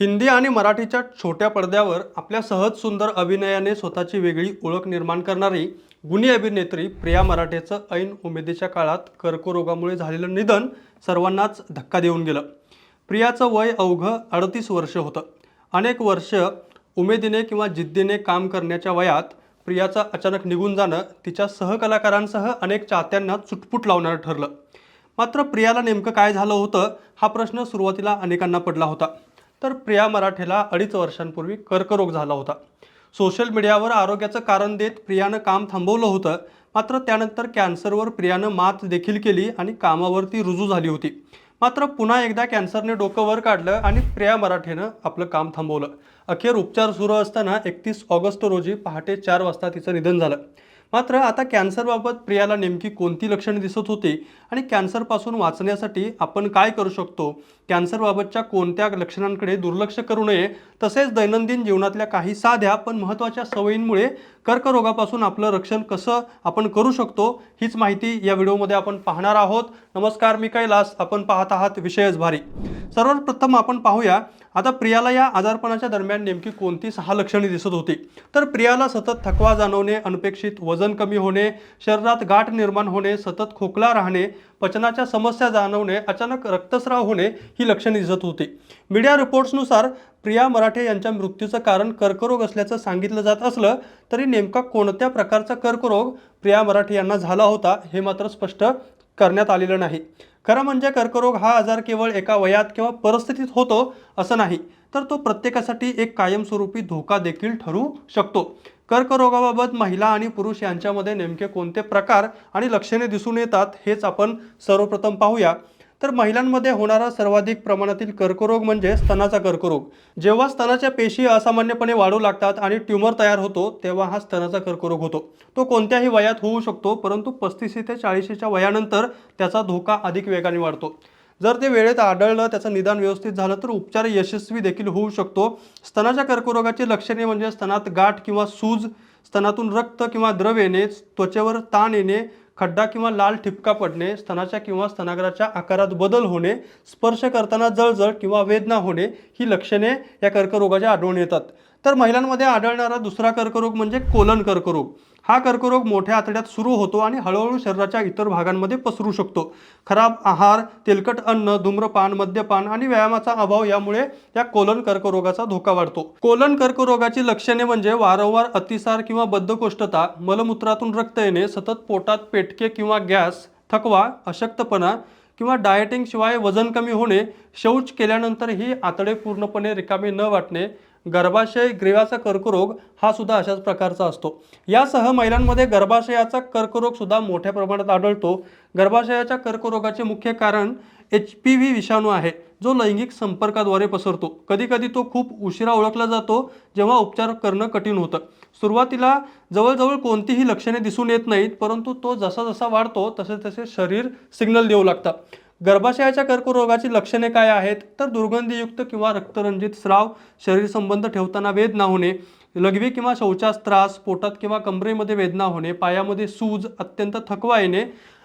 हिंदी आणि मराठीच्या छोट्या पडद्यावर आपल्या सहज सुंदर अभिनयाने स्वतःची वेगळी ओळख निर्माण करणारी गुणी अभिनेत्री प्रिया मराठेचं ऐन उमेदीच्या काळात कर्करोगामुळे झालेलं निधन सर्वांनाच धक्का देऊन गेलं. प्रियाचं वय अवघं अडतीस वर्ष होतं. अनेक वर्ष उमेदीने किंवा जिद्दीने काम करण्याच्या वयात प्रियाचं अचानक निघून जाणं तिच्या सहकलाकारांसह अनेक चाहत्यांना चुटपुट लावणारं ठरलं. मात्र प्रियाला नेमकं काय झालं होतं हा प्रश्न सुरुवातीला अनेकांना पडला होता. तर प्रिया मराठेला अडीच वर्षांपूर्वी कर्करोग झाला होता. सोशल मीडियावर आरोग्याचं कारण देत प्रियानं काम थांबवलं होतं. मात्र त्यानंतर कॅन्सरवर प्रियानं मात देखील केली आणि कामावरती रुजू झाली होती. मात्र पुन्हा एकदा कॅन्सरने डोकं वर काढलं आणि प्रिया मराठेनं आपलं काम थांबवलं. अखेर उपचार सुरू असताना एकतीस ऑगस्ट रोजी पहाटे चार वाजता तिचं निधन झालं. मात्र आता कॅन्सरबाबत प्रियाला नेमकी कोणती लक्षणे दिसत होती आणि कॅन्सरपासून वाचण्यासाठी आपण काय करू शकतो? कॅन्सरबाबतच्या कोणत्या लक्षणांकडे दुर्लक्ष करू नये? तसेच दैनंदिन जीवनातल्या काही साध्या पण महत्त्वाच्या सवयींमुळे कर्करोगापासून आपलं रक्षण कसं आपण करू शकतो? हीच माहिती या व्हिडिओमध्ये आपण पाहणार आहोत. नमस्कार मी कैलास. आपण पाहत आहात विषयच भारी. सर्वप्रथम आपण पाहूया आता प्रियाला या आजारपणाच्या दरम्यान नेमकी कोणती सहा लक्षणे दिसत होती. तर प्रियाला सतत थकवा जाणवणे अनपेक्षित वजन कमी होणे शरीरात गाठ निर्माण होणे सतत खोकला राहणे पचनाच्या समस्या जाणवणे अचानक रक्तस्राव होणे ही लक्षणे दिसत होती. मीडिया रिपोर्ट्सनुसार प्रिया मराठे यांच्या मृत्यूचं कारण कर्करोग असल्याचं सांगितलं जात असलं तरी नेमका कोणत्या प्रकारचा कर्करोग प्रिया मराठे यांना झाला होता हे मात्र स्पष्ट करण्यात आलेलं नाही. खरं म्हणजे कर्करोग हा आजार केवळ एका वयात किंवा परिस्थितीत होतो असं नाही तर तो प्रत्येकासाठी एक कायमस्वरूपी धोका देखील ठरू शकतो. कर्करोगाबाबत महिला आणि पुरुष यांच्यामध्ये नेमके कोणते प्रकार आणि लक्षणे दिसून येतात हेच आपण सर्वप्रथम पाहूया. तर महिलांमध्ये होणारा सर्वाधिक प्रमाणातील कर्करोग म्हणजे स्तनाचा कर्करोग. जेव्हा स्तनाच्या पेशी असामान्यपणे वाढू लागतात आणि ट्यूमर तयार होतो तेव्हा हा स्तनाचा कर्करोग होतो. तो कोणत्याही वयात होऊ शकतो परंतु पस्तीस ते चाळीशीच्या वयानंतर त्याचा धोका अधिक वेगाने वाढतो. जर ते वेळेत आढळलं त्याचं निदान व्यवस्थित झालं तर उपचार यशस्वी देखील होऊ शकतो. स्तनाच्या कर्करोगाची लक्षणे म्हणजे स्तनात गाठ किंवा सूज स्तनातून रक्त किंवा द्रव येणे त्वचेवर ताण येणे खड्डा किंवा लाल ठिपका पडणे स्तनाच्या किंवा स्तनाग्राच्या आकारात बदल होणे स्पर्श करताना जळजळ किंवा वेदना होणे ही लक्षणे या कर्करोगाच्या आढळून येतात. तर महिलांमध्ये आढळणारा दुसरा कर्करोग म्हणजे कोलन कर्करोग. हा कर्करोग मोठ्या आतड्यात सुरू होतो आणि हळूहळू शरीराच्या इतर भागांमध्ये पसरू शकतो. खराब आहार तेलकट अन्न धूम्रपान मद्यपान आणि व्यायामाचा अभाव यामुळे या कोलन कर्करोगाचा धोका वाढतो. कोलन कर्करोगाची लक्षणे म्हणजे वारंवार अतिसार किंवा बद्धकोष्ठता मलमूत्रातून रक्त येणे सतत पोटात पेटके किंवा गॅस थकवा अशक्तपणा किंवा डायटिंगशिवाय वजन कमी होणे शौच केल्यानंतरही आतडे पूर्णपणे रिकामे न वाटणे गर्भाशय ग्रीवाचा कर्करोग हा सुद्धा अशाच प्रकारचा असतो. यासह महिलांमध्ये गर्भाशयाचा कर्करोग सुद्धा मोठ्या प्रमाणात आढळतो. गर्भाशयाच्या कर्करोगाचे मुख्य कारण एच पी व्ही विषाणू आहे जो लैंगिक संपर्काद्वारे पसरतो. कधीकधी तो खूप उशिरा ओळखला जातो जेव्हा उपचार करणं कठीण होतं. सुरुवातीला जवळजवळ कोणतीही लक्षणे दिसून येत नाहीत परंतु तो जसा जसा वाढतो तसे तसे शरीर सिग्नल देऊ लागतं. गर्भाशयाच्या कर्करोगाची लक्षणे काय आहेत? तर दुर्गंधीयुक्त किंवा रक्तरंजित स्राव शरीर संबंध ठेवताना वेदना होणे लघवी किंवा शौचास त्रास पोटात किंवा कमरेमध्ये वेदना होणे पायामध्ये सूज अत्यंत थकवा येणे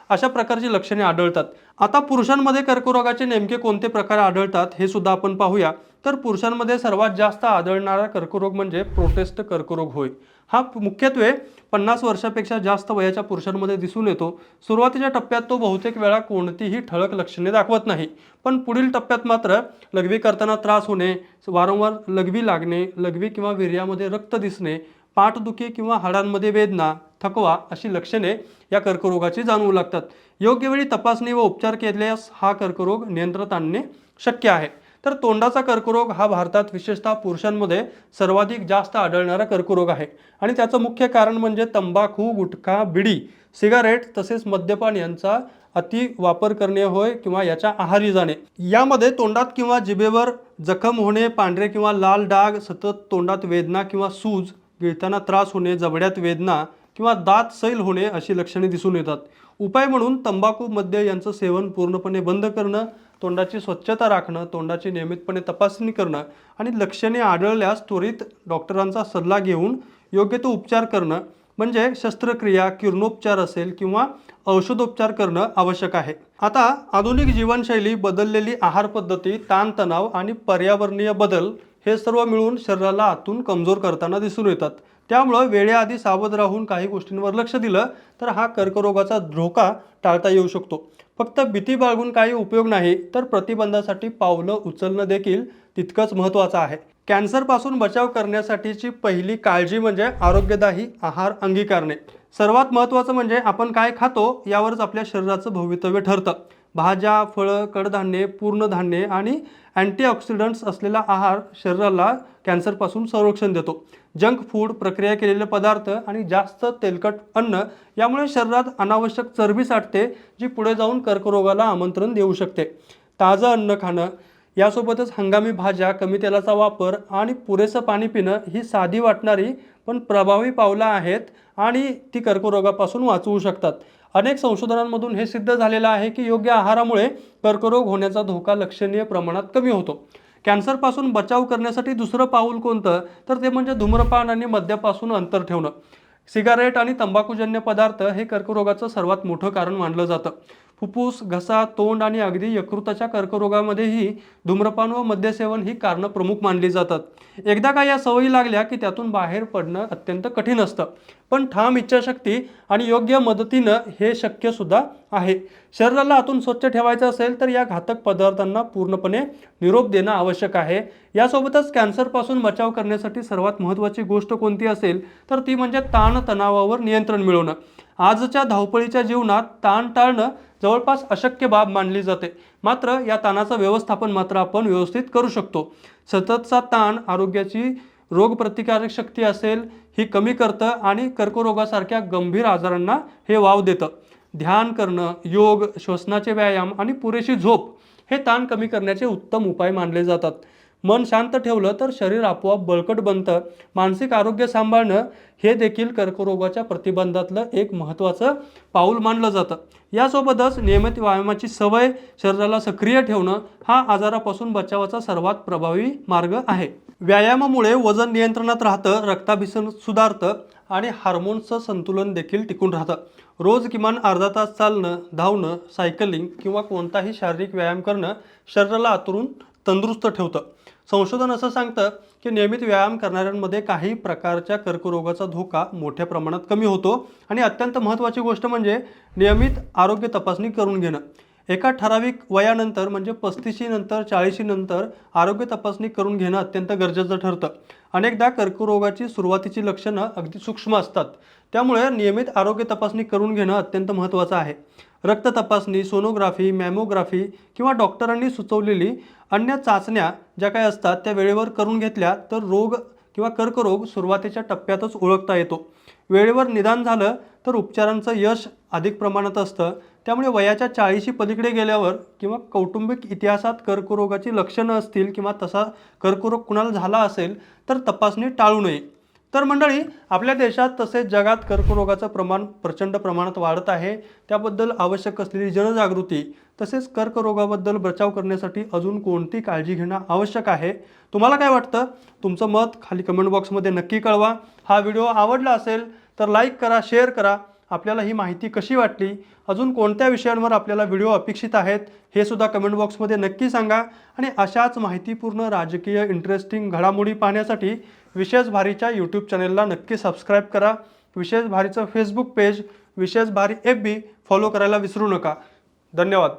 अशा प्रकारची लक्षणे आढळतात. आता पुरुषांमध्ये कर्करोगाचे नेमके कोणते प्रकार आढळतात हे सुद्धा आपण पाहूया. तर पुरुषांमध्ये सर्वात जास्त आढळणारा कर्करोग म्हणजे प्रोटेस्ट कर्करोग होय. हा मुख्यत्वे पन्नास वर्षापेक्षा जास्त वयाच्या पुरुषांमध्ये दिसून येतो. सुरुवातीच्या टप्प्यात तो बहुतेक वेळा कोणतीही ठळक लक्षणे दाखवत नाही. पण पुढील टप्प्यात मात्र लघवी करताना त्रास होणे वारंवार लघवी लागणे लघवी किंवा वीर्यामध्ये रक्त दिसणे पाठदुखी किंवा हाडांमध्ये वेदना थकवा अशी लक्षणे या कर्करोगाची जाणवू लागतात. योग्य वेळी तपासणी व उपचार केल्यास हा कर्करोग नियंत्रणात आणणे शक्य आहे. तर तोंडाचा कर्करोग हा भारतात विशेषतः पुरुषांमध्ये सर्वाधिक जास्त आढळणारा कर्करोग आहे. आणि त्याचं मुख्य कारण म्हणजे तंबाखू गुटखा बिडी सिगारेट तसेच मद्यपान यांचा अति वापर करणे होय किंवा याच्या आहारी जाणे. यामध्ये तोंडात किंवा जिभेवर जखम होणे पांढरे किंवा लाल डाग सतत तोंडात वेदना किंवा सूज गिळताना त्रास होणे जबड्यात वेदना किंवा दात सैल होणे अशी लक्षणे दिसून येतात. उपाय म्हणून तंबाखू मद्य यांचं सेवन पूर्णपणे बंद करणं तोंडाची स्वच्छता राखणं तोंडाची नियमितपणे तपासणी करणं आणि लक्षणे आढळल्यास त्वरित डॉक्टरांचा सल्ला घेऊन योग्य तो उपचार करणं म्हणजे शस्त्रक्रिया किरणोपचार असेल किंवा औषधोपचार करणं आवश्यक आहे. आता आधुनिक जीवनशैली बदललेली आहार पद्धती ताणतणाव आणि पर्यावरणीय बदल हे सर्व मिळून शरीराला आतून कमजोर करताना दिसून येतात. त्यामुळं वेळेआधी सावध राहून काही गोष्टींवर लक्ष दिलं तर हा कर्करोगाचा धोका टाळता येऊ शकतो. फक्त भीती बाळगून काही उपयोग नाही तर प्रतिबंधासाठी पावलं उचलणं देखील तितकंच महत्त्वाचं आहे. कॅन्सरपासून बचाव करण्यासाठीची पहिली काळजी म्हणजे आरोग्यदायी आहार अंगीकारणे. सर्वात महत्त्वाचं म्हणजे आपण काय खातो यावरच आपल्या शरीराचं भवितव्य ठरतं. भाज्या फळं कडधान्ये पूर्णधान्ये आणि अँटीऑक्सिडंट्स असलेला आहार शरीराला कॅन्सरपासून संरक्षण देतो. जंक फूड प्रक्रिया केलेले पदार्थ आणि जास्त तेलकट अन्न यामुळे शरीरात अनावश्यक चरबी साठते जी पुढे जाऊन कर्करोगाला आमंत्रण देऊ शकते. ताजं अन्न खाणं यासोबतच हंगामी भाज्या कमी तेलाचा वापर आणि पुरेसं पाणी पिणं ही साधी वाटणारी पण प्रभावी पावलं आहेत आणि ती कर्करोगापासून वाचवू शकतात. अनेक संशोधनांमधून हे सिद्ध झालेलं आहे की योग्य आहारामुळे कर्करोग होण्याचा धोका लक्षणीय प्रमाणात कमी होतो. कॅन्सरपासून बचाव करण्यासाठी दुसरं पाऊल कोणतं? तर ते म्हणजे धूम्रपान आणि मद्यापासून अंतर ठेवणं. सिगारेट आणि तंबाखूजन्य पदार्थ हे कर्करोगाचं सर्वात मोठं कारण मानलं जातं. फुफ्फुस घसा तोंड आणि अगदी यकृताच्या कर्करोगामध्येही धूम्रपान व मद्यसेवन ही कारणं प्रमुख मानली जातात. एकदा का या सवयी लागल्या की त्यातून बाहेर पडणं अत्यंत कठीण असतं. पण ठाम इच्छाशक्ती आणि योग्य मदतीनं हे शक्य सुद्धा आहे. शरीराला आतून स्वच्छ ठेवायचं असेल तर या घातक पदार्थांना पूर्णपणे निरोप देणं आवश्यक आहे. यासोबतच कॅन्सरपासून बचाव करण्यासाठी सर्वात महत्त्वाची गोष्ट कोणती असेल तर ती म्हणजे ताणतणावावर नियंत्रण मिळवणं. आजच्या धावपळीच्या जीवनात ताण टाळणं जवळपास अशक्य बाब मानली जाते. मात्र या ताणाचं व्यवस्थापन मात्र आपण व्यवस्थित करू शकतो. सततचा ताण आरोग्याची रोगप्रतिकारक शक्ती असेल ही कमी करतं आणि कर्करोगासारख्या गंभीर आजारांना हे वाव देतं. ध्यान करणं योग श्वसनाचे व्यायाम आणि पुरेशी झोप हे ताण कमी करण्याचे उत्तम उपाय मानले जातात. मन शांत ठेवलं तर शरीर आपोआप बळकट बनतं. मानसिक आरोग्य सांभाळणं हे देखील कर्करोगाच्या प्रतिबंधातलं एक महत्त्वाचं पाऊल मानलं जातं. यासोबतच नियमित व्यायामाची सवय शरीराला सक्रिय ठेवणं हा आजारापासून बचावाचा सर्वात प्रभावी मार्ग आहे. व्यायामामुळे वजन नियंत्रणात राहतं रक्ताभिसरण सुधारतं आणि हार्मोन्सचं संतुलन देखील टिकून राहतं. रोज किमान अर्धा तास चालणं धावणं सायकलिंग किंवा कोणताही शारीरिक व्यायाम करणं शरीराला आतरून तंदुरुस्त ठेवतं. संशोधन असं सांगतं की नियमित व्यायाम करणाऱ्यांमध्ये काही प्रकारच्या कर्करोगाचा धोका मोठ्या प्रमाणात कमी होतो. आणि अत्यंत महत्त्वाची गोष्ट म्हणजे नियमित आरोग्य तपासणी करून घेणं. एका ठराविक वयानंतर म्हणजे पस्तीशीनंतर चाळीशीनंतर आरोग्य तपासणी करून घेणं अत्यंत गरजेचं ठरतं. अनेकदा कर्करोगाची सुरुवातीची लक्षणं अगदी सूक्ष्म असतात. त्यामुळे नियमित आरोग्य तपासणी करून घेणं अत्यंत महत्त्वाचं आहे. रक्त तपासणी सोनोग्राफी मॅमोग्राफी किंवा डॉक्टरांनी सुचवलेली अन्य चाचण्या ज्या काही असतात त्या वेळेवर करून घेतल्या तर रोग किंवा कर्करोग सुरुवातीच्या टप्प्यातच ओळखता येतो. वेळेवर निदान झालं तर उपचारांचं यश अधिक प्रमाणात असतं. त्यामुळे वयाच्या चाळीशी पलीकडे गेल्यावर किंवा कौटुंबिक इतिहासात कर्करोगाची लक्षणं असतील किंवा तसा कर्करोग कुणाला झाला असेल तर तपासणी टाळू नये. तर मंडळी आपल्या देशात तसेच जगात कर्करोगाचं प्रमाण प्रचंड प्रमाणात वाढत आहे. त्याबद्दल आवश्यक असलेली जनजागृती तसेच कर्करोगाबद्दल बचाव करण्यासाठी अजून कोणती काळजी घेणं आवश्यक आहे? तुम्हाला काय वाटतं? तुमचं मत खाली कमेंट बॉक्समध्ये नक्की कळवा. हा व्हिडिओ आवडला असेल तर लाईक करा शेअर करा. आपल्याला ही माहिती कशी वाटली? अजून कोणत्या विषयांवर आपल्याला व्हिडिओ अपेक्षित आहेत? हे सुद्धा कमेंट बॉक्समध्ये नक्की सांगा. आणि अशाच माहितीपूर्ण राजकीय इंटरेस्टिंग घडामोडी पाहण्यासाठी विशेष भारीच्या यूट्यूब चॅनेलला नक्की सबस्क्राईब करा. विशेष भारीचं फेसबुक पेज विशेष भारी एफ बी फॉलो करायला विसरू नका. धन्यवाद.